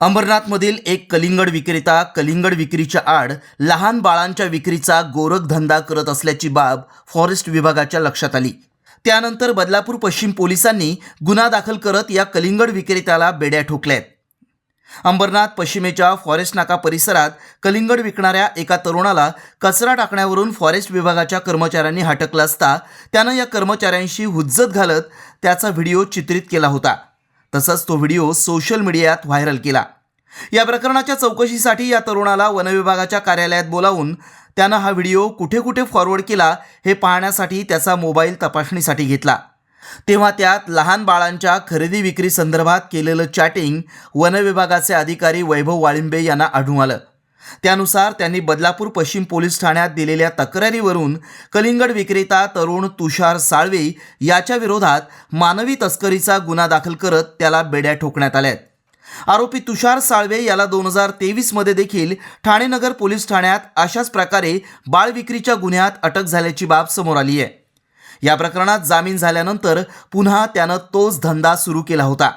अंबरनाथमधील एक कलिंगड विक्रेता कलिंगड विक्रीच्या आड लहान बाळांच्या विक्रीचा गोरखधंदा करत असल्याची बाब फॉरेस्ट विभागाच्या लक्षात आली. त्यानंतर बदलापूर पश्चिम पोलिसांनी गुन्हा दाखल करत या कलिंगड विक्रेत्याला बेड्या ठोकल्यात. अंबरनाथ पश्चिमेच्या फॉरेस्ट नाका परिसरात कलिंगड विकणाऱ्या एका तरुणाला कचरा टाकण्यावरून फॉरेस्ट विभागाच्या कर्मचाऱ्यांनी हटकलं असता त्यानं या कर्मचाऱ्यांशी हुज्जत घालत त्याचा व्हिडिओ चित्रित केला होता. तसंच तो व्हिडिओ सोशल मीडियात व्हायरल केला. या प्रकरणाच्या चौकशीसाठी या तरुणाला वनविभागाच्या कार्यालयात बोलावून त्यानं हा व्हिडिओ कुठे कुठे फॉरवर्ड केला हे पाहण्यासाठी त्याचा मोबाईल तपासणीसाठी घेतला. तेव्हा त्यात लहान बाळांच्या खरेदी विक्री संदर्भात केलेलं चॅटिंग वनविभागाचे अधिकारी वैभव वाळिंबे यांना आढळून आलं. त्यानुसार त्यांनी बदलापूर पश्चिम पोलीस ठाण्यात दिलेल्या तक्रारीवरून कलिंगड विक्रेता तरुण तुषार साळवे याच्या विरोधात मानवी तस्करीचा गुन्हा दाखल करत त्याला बेड्या ठोकण्यात आल्यात. आरोपी तुषार साळवे याला दोन हजार तेवीसमध्ये देखील ठाणेनगर पोलीस ठाण्यात अशाच प्रकारे बाळ विक्रीच्या गुन्ह्यात अटक झाल्याची बाब समोर आली आहे. या प्रकरणात जामीन झाल्यानंतर पुन्हा त्यानं तोच धंदा सुरू केला होता.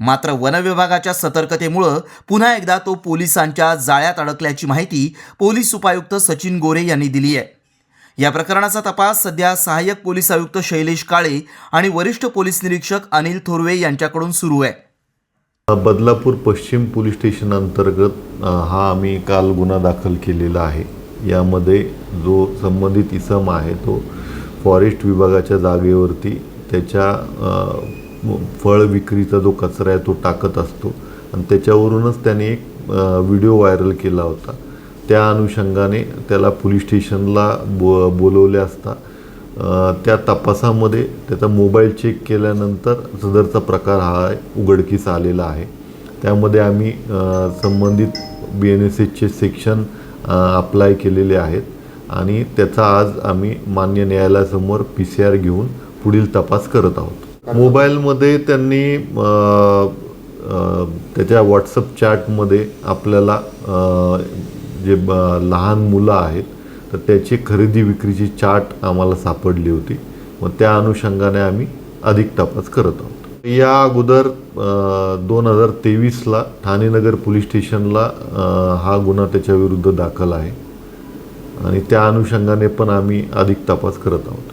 मात्र वनविभागाच्या सतर्कतेमुळं पुन्हा एकदा तो पोलिसांच्या जाळ्यात अडकल्याची माहिती पोलीस उपायुक्त सचिन गोरे यांनी दिली आहे. या प्रकरणाचा तपास सध्या सहाय्यक पोलीस आयुक्त शैलेश काळे आणि वरिष्ठ पोलीस निरीक्षक अनिल थोरवे यांच्याकडून सुरू आहे. बदलापूर पश्चिम पोलीस स्टेशन अंतर्गत हा आम्ही काल गुन्हा दाखल केलेला आहे. यामध्ये जो संबंधित इसम आहे तो फॉरेस्ट विभागाच्या जागेवरती त्याच्या फळ विक्रीचा जो कचरा आहे तो टाकत असतो. आणि त्याच्यावरूनच त्याने एक व्हिडिओ व्हायरल केला होता. त्या अनुषंगाने त्याला पोलीस स्टेशनला बो बोलवले असता. त्या तपासामध्ये त्याचा मोबाईल चेक केल्यानंतर सदरचा प्रकार हा उघडकीस आलेला आहे. त्यामध्ये आम्ही संबंधित बी एन एस एचचे सेक्शन अप्लाय केलेले आहेत. आणि त्याचा आज आम्ही मान्य न्यायालयासमोर पी सी आर घेऊन पुढील तपास करत आहोत. मोबाईलमध्ये त्यांनी त्याच्या व्हॉट्सअप चॅटमध्ये आपल्याला जे ब- लहान मुलं आहेत तर त्याची खरेदी विक्रीची चार्ट आम्हाला सापडली होती. मग त्या अनुषंगाने आम्ही अधिक तपास करत आहोत. या अगोदर दोन हजार तेवीसला ठाणे नगर पोलीस स्टेशनला हा गुन्हा त्याच्या विरुद्ध दाखल आहे. आणि त्या अनुषंगाने पण आम्ही अधिक तपास करत आहोत.